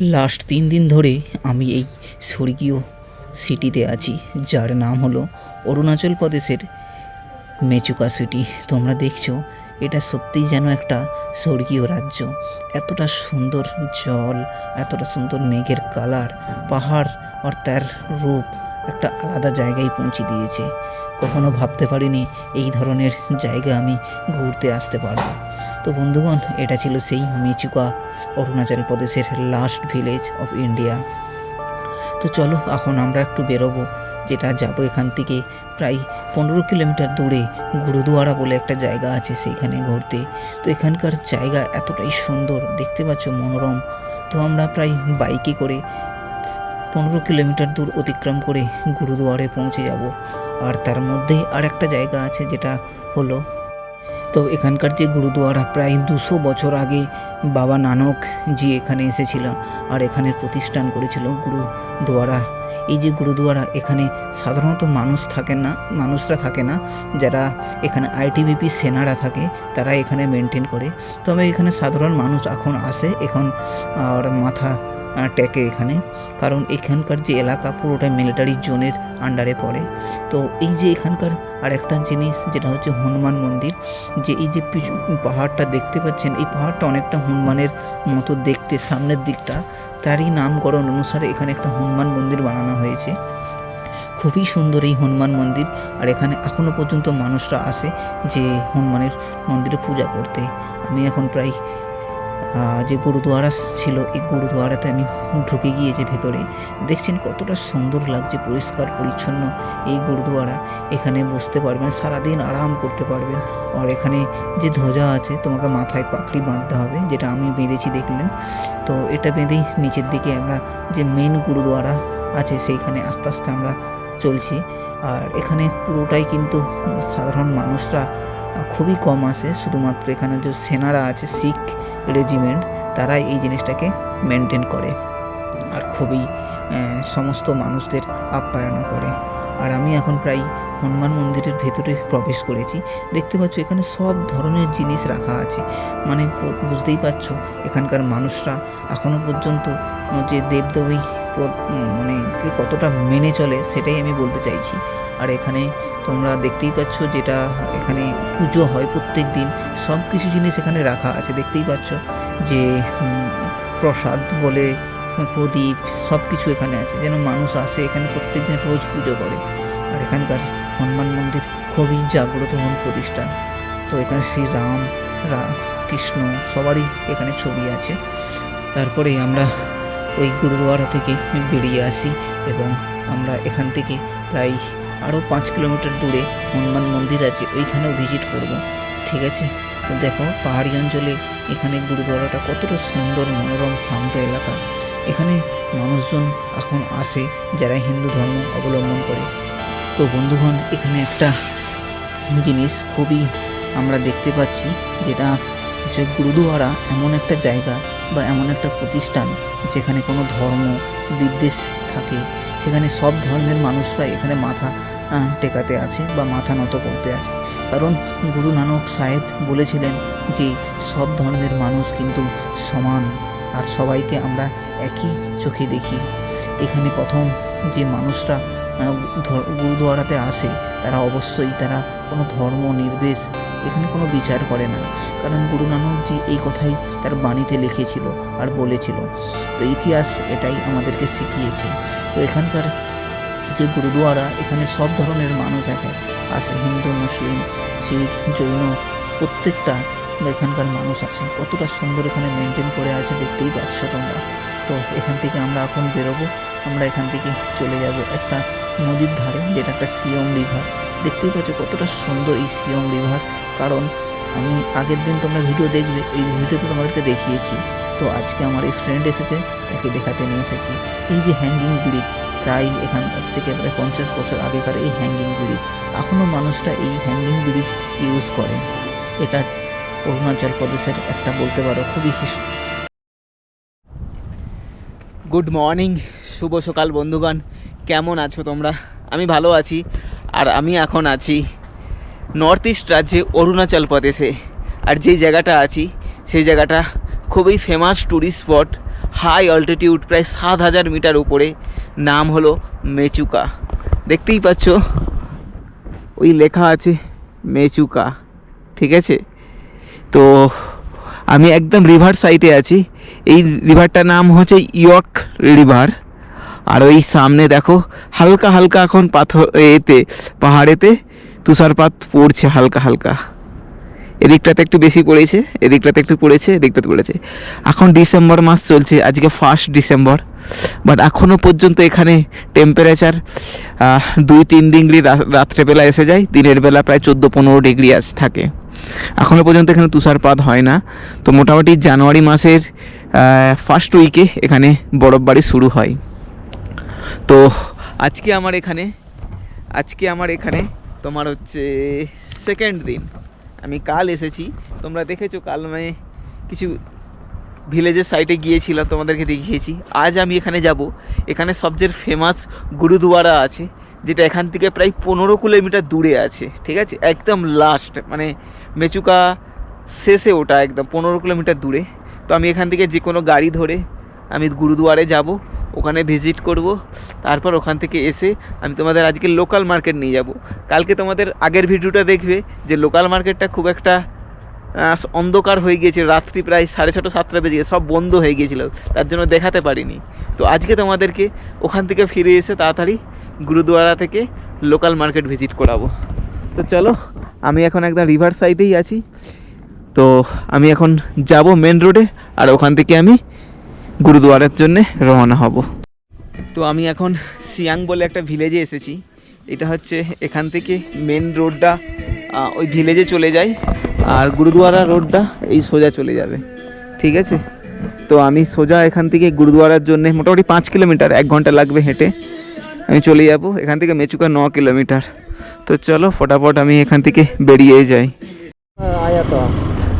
Last তিন দিন ধরে আমি এই স্বর্গীয় সিটিতে আছি, যার নাম হলো অরুণাচল প্রদেশের মেচুকা সিটি তোমরা দেখছ, এটা সত্যিই যেন একটা স্বর্গীয় রাজ্য। এতটা সুন্দর জল, এতটা সুন্দর মেঘের কালার পাহাড় আর তার রূপ একটা আলাদা জায়গায় পৌঁছে দিয়েছে। কখনো ভাবতে পারিনি এই ধরনের জায়গা আমি ঘুরতে আসতে পারব। তো বন্ধুগণ, এটা ছিল সেই মেচুকা অরুণাচল প্রদেশের লাস্ট ভিলেজ অফ ইন্ডিয়া তো চলো, এখন আমরা একটু বেরোবো। যেটা যাব এখান থেকে প্রায় পনেরো কিলোমিটার দূরে গুরুদুয়ারা বলে একটা জায়গা আছে সেইখানে ঘুরতে। তো এখানকার জায়গা এতটাই সুন্দর, দেখতে পাচ্ছ মনোরম। তো আমরা প্রায় বাইকে করে পনেরো কিলোমিটার দূর অতিক্রম করে গুরুদুয়ারে পৌঁছে যাব। আর তার মধ্যেই আর একটা জায়গা আছে যেটা হলো তো এখানকার যে গুরুদুয়ারা প্রায় দুশো বছর আগে বাবা নানক জি এখানে এসেছিলেন আর এখানে প্রতিষ্ঠান করেছিল গুরুদুয়ারা। এই যে গুরুদুয়ারা, এখানে সাধারণত মানুষ থাকেন না, মানুষরা থাকে না, যারা এখানে আইটিবিপি সেনারা থাকে, তারা এখানে মেনটেন করে। তবে এখানে সাধারণ মানুষ এখন আসে, এখন আর মাথা টেকে এখানে। কারণ এখানকার যে এলাকা পুরোটা মিলিটারি জোনের আন্ডারে পড়ে। তো এই যে এখানকার আর একটা জিনিস, যেটা হচ্ছে হনুমান মন্দির, যে এই যে পিছু, পাহাড়টা দেখতে পাচ্ছেন, এই পাহাড়টা অনেকটা হনুমানের মতো দেখতে সামনের দিকটা। তারই নামকরণ অনুসারে এখানে একটা হনুমান মন্দির বানানো হয়েছে। খুবই সুন্দর এই হনুমান মন্দির। আর এখানে এখনও পর্যন্ত মানুষরা আসে যে হনুমানের মন্দিরে পূজা করতে। আমি এখন প্রায় যে গুরুদুয়ারা ছিল, এই গুরুদুয়ারাতে আমি ঢুকে গিয়েছি ভেতরে। দেখছেন কতটা সুন্দর লাগছে, পরিষ্কার, পরিচ্ছন্ন এই গুরুদুয়ারা। এখানে বসতে পারবেন, সারাদিন আরাম করতে পারবেন। আর এখানে যে ধ্বজা আছে, তোমাকে মাথায় পাকড়ি বাঁধতে হবে, যেটা আমি বেঁধেছি, দেখলেন? তো এটা বেঁধেই নিচের দিকে আমরা যে মেন গুরুদুয়ারা আছে, সেইখানে আস্তে আস্তে আমরা চলছি। আর এখানে পুরোটাই কিন্তু সাধারণ মানুষরা খুবই কম আসে শুধুমাত্র এখানে যে সেনারা আছে, শিখ রেজিমেন্ট তারাই এই জিনিসটাকে মেনটেন করে। আর খুবই সমস্ত মানুষদের আপ্যায়নও করে। আর আমি এখন প্রায় হনুমান মন্দিরের ভেতরে প্রবেশ করেছি। দেখতে পাচ্ছ এখানে সব ধরনের জিনিস রাখা আছে। মানে বুঝতেই পারছ, এখানকার মানুষরা এখনও পর্যন্ত যে দেবদেবী মানে কতটা মেনে চলে সেটাই আমি বলতে চাইছি। আর এখানে তোমরা দেখতেই পাচ্ছ যেটা এখানে পুজো হয় প্রত্যেক দিন সব কিছু জিনিস এখানে রাখা আছে। দেখতেই পাচ্ছ যে প্রসাদ বলে প্রদীপ সব কিছু এখানে আছে। যেন মানুষ আসে, এখানে প্রত্যেক দিন রোজ পুজো করে। আর এখানকার হনুমান মন্দির খুবই জাগ্রত হন প্রতিষ্ঠান। তো এখানে শ্রীরাম কৃষ্ণ সবারই এখানে ছবি আছে। তারপরে আমরা ওই গুরুদুয়ারা থেকে বেরিয়ে আসি এবং আমরা এখান থেকে প্রায় আরও পাঁচ কিলোমিটার দূরে হনুমান মন্দির আছে, ওইখানেও ভিজিট করব। ঠিক আছে? তো দেখো, পাহাড়ি অঞ্চলে এখানে গুরুদুয়ারাটা কতটা সুন্দর, মনোরম, শান্ত এলাকা। এখানে মানুষজন এখন আসে যারা হিন্দু ধর্ম অবলম্বন করে। তো বন্ধুগণ, এখানে একটা জিনিস খুবই আমরা দেখতে পাচ্ছি, যেটা যে গুরুদুয়ারা এমন একটা জায়গা বা এমন একটা প্রতিষ্ঠান যেখানে কোনো ধর্ম বিদ্বেষ থাকে। সেখানে সব ধর্মের মানুষরা এখানে মাথা টেকাতে আছে বা মাথা নত করতে আছে। কারণ গুরু নানক সাহেব বলেছিলেন যে, সব ধর্মের মানুষ কিন্তু সমান, আর সবাইকে আমরা একই চোখে দেখি। এখানে প্রথম যে মানুষরা গুরুদুয়ারাতে আসে, তারা অবশ্যই তারা কোনো ধর্ম নির্বেশ এখানে কোনো বিচার করে না। কারণ গুরু নানকজি এই কথাই তার বাণীতে লিখেছিল আর বলেছিল। তো ইতিহাস এটাই আমাদেরকে শিখিয়েছে। তো এখানকার যে গুরুদুয়ারা, এখানে সব ধরনের মানুষ একে আসে হিন্দু, মুসলিম, শিখ, জৈন, প্রত্যেকটা এখানকার মানুষ আছে কতটা সুন্দর এখানে মেনটেন করে আছে দেখতেই পাচ্ছ তোমরা। তো এখান থেকে আমরা এখন বেরোবো। আমরা এখান থেকে চলে যাব একটা নদীর ধারে, যেটা একটা সিয়ম রিভার। দেখতেই পাচ্ছ কতটা সুন্দর এই সিয়ম রিভার। কারণ আমি আগের দিন তোমরা ভিডিও দেখবে, এই ভিডিওতে তোমাদেরকে দেখিয়েছি। তো আজকে আমার এই ফ্রেন্ড এসেছে, তাকে দেখাতে নিয়ে এসেছি। এই যে হ্যাঙ্গিং ব্রিজ প্রায় এখান থেকে প্রায় পঞ্চাশ বছর আগেকার এই হ্যাঙ্গিং ব্রিজ এখনও মানুষরা এই হ্যাঙ্গিং ব্রিজ ইউজ করে। এটা অরুণাচল প্রদেশের একটা বলতে পারো খুবই গুড মর্নিং শুভ সকাল বন্ধুগণ। কেমন আছো তোমরা? আমি ভালো আছি, আর আমি এখন আছি নর্থ ইস্ট রাজ্যে অরুণাচল প্রদেশে। আর যেই জায়গাটা আছি, সেই জায়গাটা খুবই famous tourist spot high altitude প্রায় সাত হাজার মিটার উপরে। নাম হলো মেচুকা। দেখতেই পাচ্ছ, ওই লেখা আছে মেচুকা। ঠিক আছে? তো আমি একদম রিভার সাইডে আছি। এই রিভারটার নাম হচ্ছে ইয়র্ক রিভার আর ওই সামনে দেখো, হালকা হালকা এখন পাথর এতে, পাহাড়েতে তুষারপাত পড়ছে হালকা হালকা। এদিকটাতে একটু বেশি পড়েছে, এদিকটাতে একটু পড়েছে, এদিকটাতে পড়েছে। এখন ডিসেম্বর মাস চলছে, আজকে ফার্স্ট ডিসেম্বর। বাট এখনও পর্যন্ত এখানে টেম্পারেচার দুই তিন ডিগ্রি রাত্রেবেলা এসে যায়, দিনের বেলা প্রায় চোদ্দ পনেরো ডিগ্রি আস থাকে। এখনও পর্যন্ত এখানে তুষারপাত হয় না। তো মোটামুটি জানুয়ারি মাসের ফার্স্ট উইকে এখানে বরফবাড়ি শুরু হয়। তো আজকে আমার এখানে, আজকে আমার এখানে তোমার হচ্ছে সেকেন্ড দিন। আমি কাল এসেছি। তোমরা দেখেছ কাল আমি কিছু ভিলেজের সাইডে গিয়েছিলাম, তোমাদেরকে দেখিয়েছি। আজ আমি এখানে যাব। এখানে সবচেয়ে ফেমাস গুরুদুয়ারা আছে। যেটা এখান থেকে প্রায় পনেরো কিলোমিটার দূরে আছে, ঠিক আছে? একদম লাস্ট মানে মেচুকা শেষে ওটা একদম পনেরো কিলোমিটার দূরে। তো আমি এখান থেকে যে কোনো গাড়ি ধরে আমি গুরুদুয়ারে যাব, ওখানে ভিজিট করব, তারপর ওখান থেকে এসে আমি তোমাদের আজকে লোকাল মার্কেট নিয়ে যাব। কালকে তোমাদের আগের ভিডিওটা দেখবে যে লোকাল মার্কেটটা খুব একটা অন্ধকার হয়ে গিয়েছিল, রাত্রি প্রায় সাড়ে ছটা, সাতটা বেজে সব বন্ধ হয়ে গিয়েছিল, তার জন্য দেখাতে পারিনি। তো আজকে তোমাদেরকে ওখান থেকে ফিরে এসে তাড়াতাড়ি গুরুদুয়ারা থেকে লোকাল মার্কেট ভিজিট করাবো। তো চলো, আমি এখন একদম রিভার সাইডেই আছি। তো আমি এখন যাব মেন রোডে আর ওখান থেকে আমি গুরুদুয়ারার জন্যে রওনা হব। তো আমি এখন সিয়াং বলে একটা ভিলেজে এসেছি। এটা হচ্ছে এখান থেকে মেন রোডটা ওই ভিলেজে চলে যায় আর গুরুদুয়ারা রোডটা এই সোজা চলে যাবে। ঠিক আছে? তো আমি সোজা এখান থেকে গুরুদুয়ারার জন্য মোটামুটি পাঁচ কিলোমিটার, এক ঘণ্টা লাগবে হেঁটে। আমি চলে যাব এখান থেকে মেচুকা ন কিলোমিটার তো চলো ফটাফট আমি এখান থেকে বেরিয়ে যাই आया था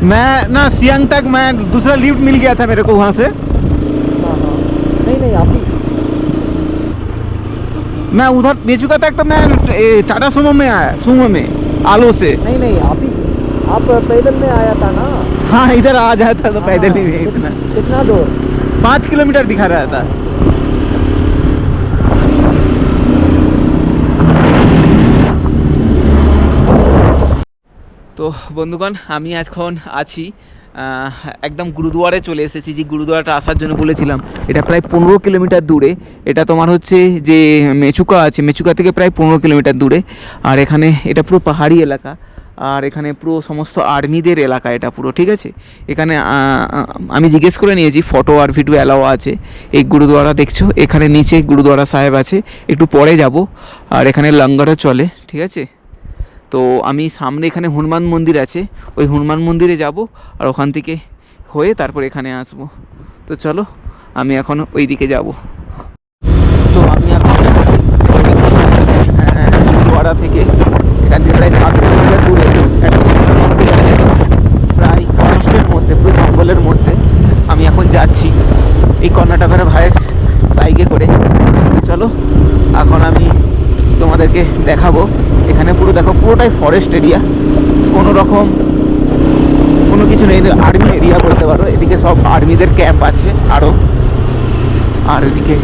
मैं ना सियांग तक मैं दूसरा लिफ्ट मिल गया था मेरे को वहाँ से हाँ हाँ नहीं नहीं आप ही मैं उधर मेचुका तक तो मैं ए, टाटा सुमो में आया सुमो में आलो से नहीं नहीं आप ही आप पैदल में आया था ना हाँ इधर आ जाता तो पैदल ही हाँ, नहीं इतना कितना दूर पाँच किलोमीटर दिखा रहा था তো বন্ধুগণ, আমি এখন আছি একদম গুরুদুয়ারে চলে এসেছি, যে গুরুদুয়ারাটা আসার জন্য বলেছিলাম। এটা প্রায় পনেরো কিলোমিটার দূরে। এটা তোমার হচ্ছে যে মেচুকা আছে, মেচুকা থেকে প্রায় পনেরো কিলোমিটার দূরে। আর এখানে এটা পুরো পাহাড়ি এলাকা। আর এখানে পুরো সমস্ত আর্মিদের এলাকা এটা পুরো, ঠিক আছে? এখানে আমি জিজ্ঞেস করে নিয়েছি ফটো আর ভিডিও অ্যালাও আছে। এই গুরুদুয়ারা দেখছ? এখানে নিচে গুরুদুয়ারা সাহেব আছে। একটু পরে যাব। আর এখানে লঙ্গরও চলে, ঠিক আছে? তো আমি সামনে এখানে হনুমান মন্দির আছে। ওই হনুমান মন্দিরে যাব আর ওখান থেকে হয়ে তারপর এখানে আসব। তো চলো, আমি এখন ওই দিকে যাব। তো আমি এখন থেকে এখান থেকে প্রায় সাত কিলোমিটার দূরে। প্রায় ফরেস্টের মধ্যে, পুরো জঙ্গলের মধ্যে আমি এখন যাচ্ছি। এই কর্ণাটকের ভাইয়ের বাইকে করে। চলো, এখন আমি তোমাদেরকে দেখাবো। এখানে পুরো দেখো, পুরোটাই ফরেস্ট এরিয়া কোনো রকম কোনো কিছু নেই আর্মি এরিয়া বলতে পারো। এদিকে সব আর্মিদের ক্যাম্প আছে আরও আর এদিকে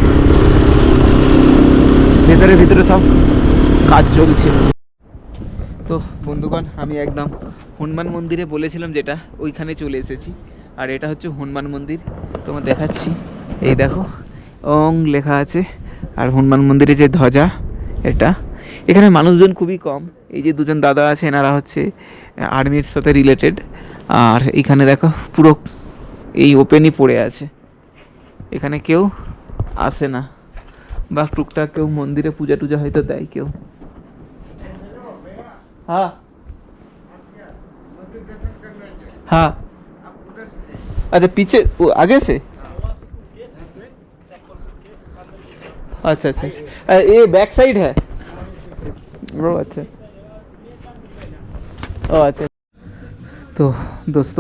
ভেতরে ভিতরে সব কাজ চলছে। তো বন্ধুগণ, আমি একদম হনুমান মন্দিরে বলেছিলাম যেটা, ওইখানে চলে এসেছি। আর এটা হচ্ছে হনুমান মন্দির। তোমার দেখাচ্ছি। এই দেখো, অং লেখা আছে। আর হনুমান মন্দিরে যে ধ্বজা এটা এখানে মানুষজন খুবই কম এই যে দুজন দাদা আছে এনারা হচ্ছে আর্মির সাথে রিলেটেড আর এখানে দেখো পুরো এই ওপেনই পড়ে আছে এখানে কেউ আসে না বা টুকটাক কেউ মন্দিরে পূজা টুজা হয়তো দেয় কেউ हाँ हाँ अच्छा पीछे वो आगे से अच्छा अच्छा अच्छा अ, ये बैक साइड है ओ अच्छा ও আচ্ছা তো দোস্ত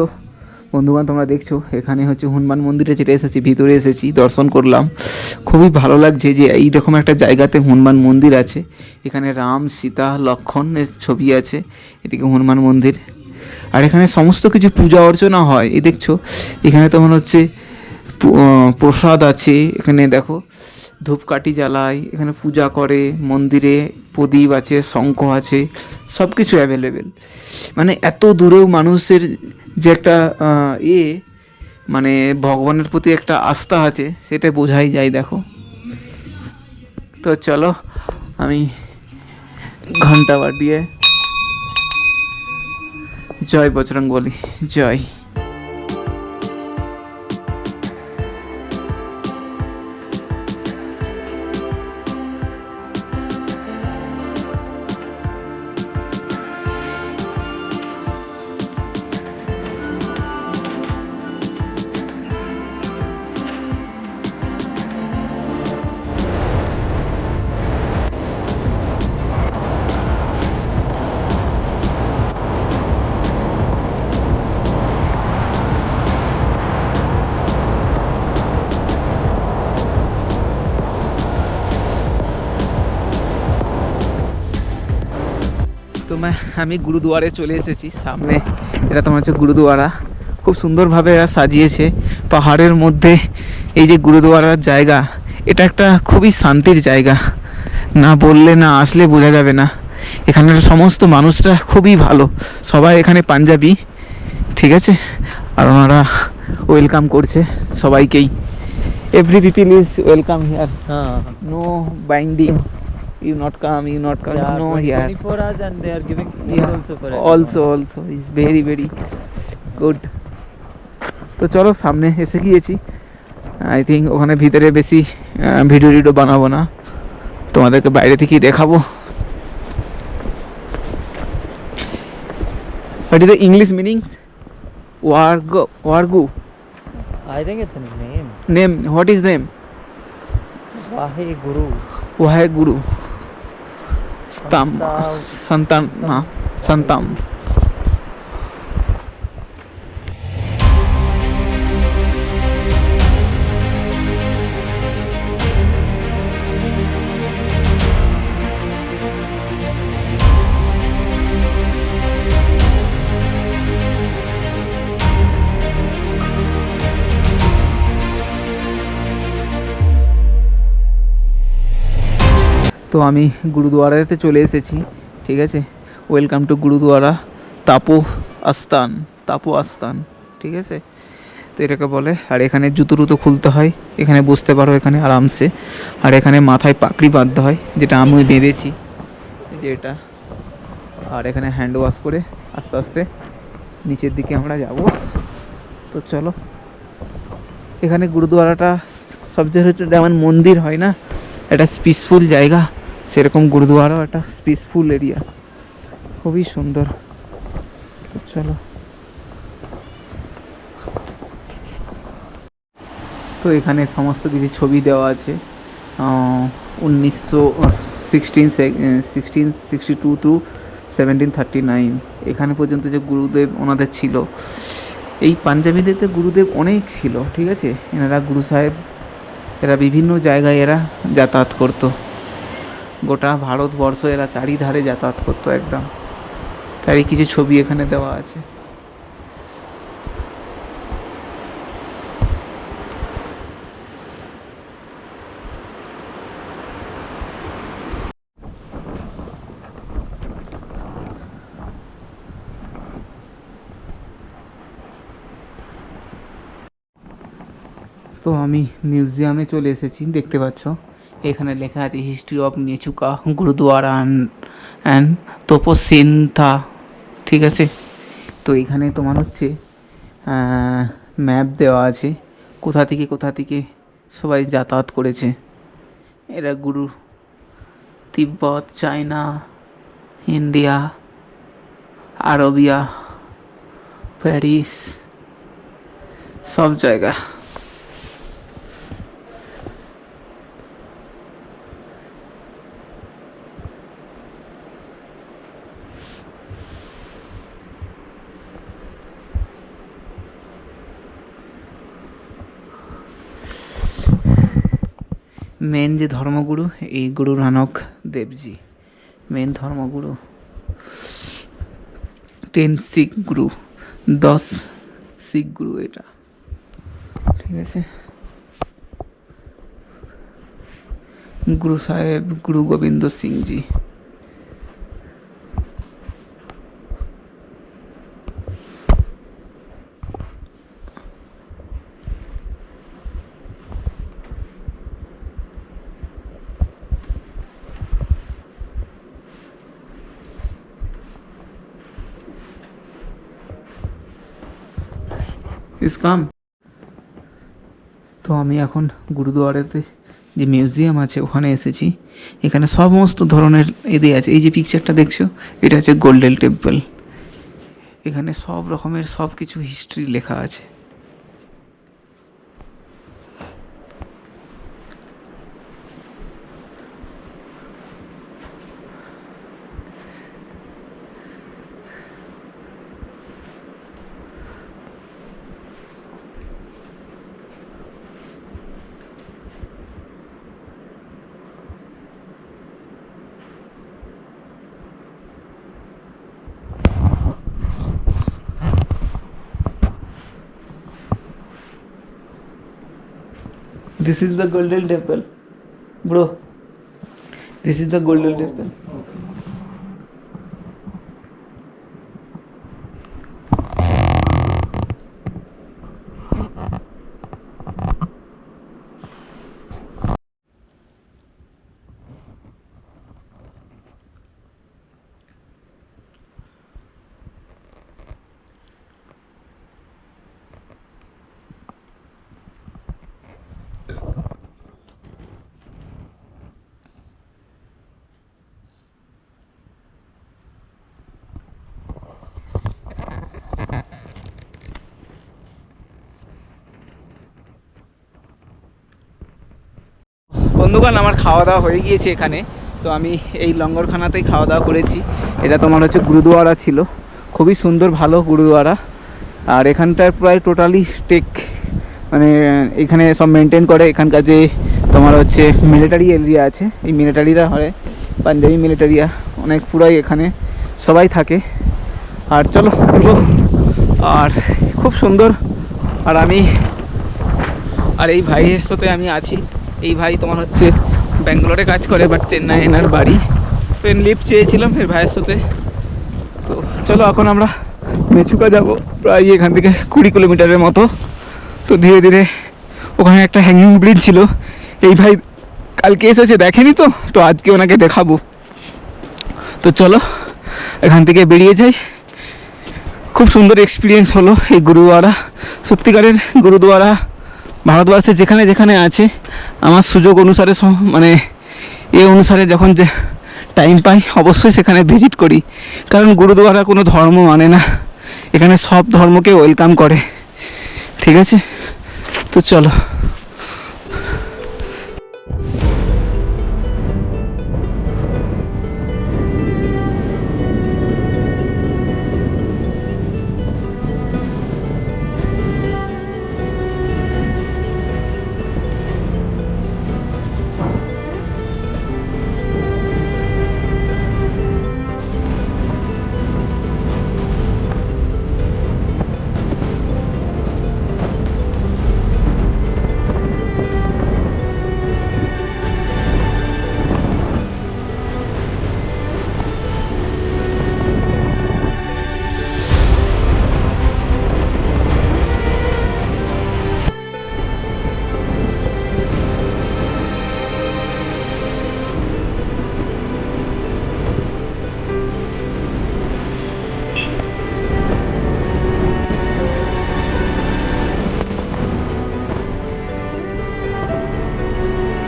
বন্ধুবান তোমরা দেখছো এখানে হচ্ছে হনুমান মন্দিরে যেটা এসেছি ভিতরে এসেছি দর্শন করলাম খুবই ভালো লাগছে যে এইরকম একটা জায়গাতে হনুমান মন্দির আছে এখানে রাম সীতা লক্ষণের ছবি আছে এদিকে হনুমান মন্দির আর এখানে সমস্ত কিছু পূজা অর্চনা হয় এই দেখছো এখানে তোমার হচ্ছে পু- আহ, প্রসাদ আছে এখানে দেখো ধূপকাঠি জ্বালায়, এখানে পূজা করে, মন্দিরে প্রদীপ আছে, শঙ্খ আছে সব কিছু অ্যাভেলেবেল মানে এত দূরেও মানুষের যে একটা এ মানে ভগবানের প্রতি একটা আস্থা আছে, সেটা বোঝাই যায়, দেখো। তো চলো, আমি ঘণ্টা বাড়িয়ে জয় বজরং বলি, জয়। আমি গুরুদুয়ারে চলে এসেছি। সামনে এটা তোমার হচ্ছে গুরুদুয়ারা। খুব সুন্দরভাবে এরা সাজিয়েছে। পাহাড়ের মধ্যে এই যে গুরুদুয়ারার জায়গা এটা একটা খুবই শান্তির জায়গা। না বললে না আসলে বোঝা যাবে না। এখানের সমস্ত মানুষরা খুবই ভালো। সবাই এখানে পাঞ্জাবি ঠিক আছে? আর ওনারা ওয়েলকাম করছে সবাইকেই। Every people is welcome here no binding you not come you not come Yeah, no 20 here 24 hours and they are giving food Yeah. also for everyone. Also also is very very good তো চলো সামনে এসে গিয়েছি। I think ওখানে ভিতরে বেশি video টিডিও বানাবো না। তোমাদেরকে বাইরে থেকেই দেখাবো। What is the English meanings ওয়ার্গো ওয়ার্গু I think it's a name. Name what is name Vahe Guru. स्तंभ संतना संतम তো আমি গুরুদুয়ারাতে চলে এসেছি, ঠিক আছে? ওয়েলকাম টু গুরুদুয়ারা, তাপো আস্তান তাপো আস্তান, ঠিক আছে? তো এটাকে বলে, আর এখানে জুতো টুতো খুলতে হয়, এখানে বসতে পারো এখানে আরামসে। আর এখানে মাথায় পাকড়ি বাঁধতে হয়, যেটা আমি বেঁধেছি যে এটা। আর এখানে হ্যান্ড ওয়াশ করে আস্তে আস্তে নিচের দিকে আমরা যাব। তো চলো, এখানে গুরুদুয়ারাটা সবচেয়ে হচ্ছে যেমন মন্দির হয় না, একটা পিসফুল জায়গা। সেরকম গুরুদুয়ারাও একটা পিসফুল এরিয়া খুবই সুন্দর। তো চলো। তো এখানে সমস্ত কিছু ছবি দেওয়া আছে। উনিশশো sixteen sixteen sixty two two seventeen thirty nine এখানে পর্যন্ত যে গুরুদেব ওনাদের ছিল। এই পাঞ্জাবিদের তো গুরুদেব অনেক ছিল, ঠিক আছে? এনারা গুরু সাহেব, এরা বিভিন্ন জায়গায় এরা যাতায়াত করতো। গোটা ভারতবর্ষ এরা চারিধারে যাতায়াত করতো একদম। তারই কিছু ছবি এখানে দেওয়া আছে। তো আমি মিউজিয়ামে চলে এসেছি, দেখতে পাচ্ছ? এখানে লেখা আছে history of Mechukha Gurudwara and Topsintha ঠিক আছে? তো এখানে তোমার হচ্ছে ম্যাপ দেওয়া আছে, কোথা থেকে কোথা থেকে সবাই যাতায়াত করেছে। এরা গুরু, তিব্বত, চায়না, ইন্ডিয়া, আরবিয়া, প্যারিস, সব জায়গা। মেন যে ধর্মগুরু, এই গুরু নানক দেবজি মেন ধর্মগুরু। টেন শিখ গুরু, দশ শিখ গুরু এটা। ঠিক আছে? গুরু সাহেব, গুরু গোবিন্দ সিংজি। जी ইসকাম তো আমি এখন গুরুদুয়ারাতে যে মিউজিয়াম আছে, ওখানে এসেছি। এখানে সমস্ত ধরনের এদের আছে। এই যে পিকচারটা দেখছ, এটা হচ্ছে গোল্ডেন টেম্পল এখানে সব রকমের সব কিছু হিস্ট্রি লেখা আছে। This is the golden temple. Bro. This is the golden temple. বন্ধুগণ, আমার খাওয়া দাওয়া হয়ে গিয়েছে এখানে। তো আমি এই লঙ্গরখানাতেই খাওয়া দাওয়া করেছি। এটা তোমার হচ্ছে গুরুদুয়ারা ছিল। খুবই সুন্দর, ভালো গুরুদুয়ারা। আর এখানটার প্রায় টোটালি টেক মানে এখানে সব মেনটেন করে। এখানকার যে তোমার হচ্ছে মিলিটারি এরিয়া আছে, এই মিলিটারিরা হয়, পাঞ্জাবি মিলিটারিয়া অনেক পুরাই এখানে সবাই থাকে। আর চলো ঘুরবো আর খুব সুন্দর। আর আমি, আর এই ভাইয়ের সাথে আমি আছি। এই ভাই তোমার হচ্ছে ব্যাঙ্গালোরে কাজ করে বাট চেন্নাই এনার বাড়ি। তো লিফট চেয়েছিলাম এর ভাইয়ের সাথে। তো চলো, এখন আমরা মেচুকা যাব, প্রায় এখান থেকে কুড়ি কিলোমিটারের মতো। তো ধীরে ধীরে ওখানে একটা হ্যাঙ্গিং ব্রিজ ছিল। এই ভাই কালকে এসেছে, দেখেনি তো? তো আজকে ওনাকে দেখাবো। তো চলো, এখান থেকে বেরিয়ে যাই। খুব সুন্দর এক্সপিরিয়েন্স হলো এই গুরুদুয়ারা। সত্যিকারের গুরুদুয়ারা ভারতবর্ষে যেখানে যেখানে আছে, আমার সুযোগ অনুসারে মানে এ অনুসারে যখন যে টাইম পাই, অবশ্যই সেখানে ভিজিট করি। কারণ গুরুদুয়ারা কোনো ধর্ম মানে না। এখানে সব ধর্মকে ওয়েলকাম করে। ঠিক আছে? তো চলো।